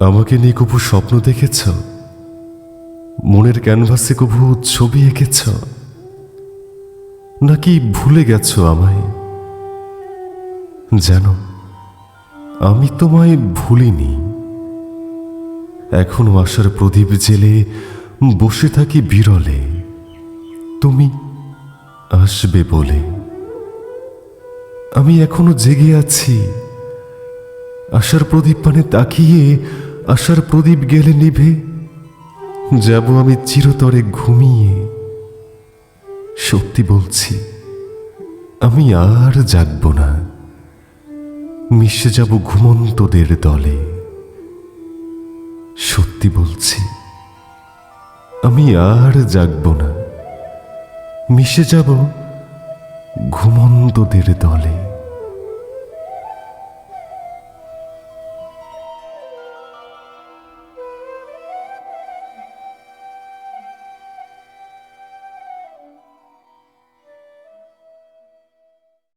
আমাকে নিয়ে কবু স্বপ্ন দেখেছ? মনের ক্যানভাসে কবু ছবি এঁকেছ? নাকি ভুলে গেছ আমায়? জানো, আমি তোমায় ভুলিনি। এখনও আশার প্রদীপ জেলে বসে থাকি বিরলে। তুমি আসবে বলে। আমি এখনও জেগে আছি। আশার প্রদীপ পানে তাকিয়ে আশার প্রদীপ গেলে নিভে যাব আমি চিরতরে ঘুমিয়ে। সত্যি বলছি, আমি আর জাগব না। মিশে যাব ঘুমন্তদের দলে। সত্যি বলছি, আমি আর জাগব না। মিশে যাব ঘুমন্তদের দলে।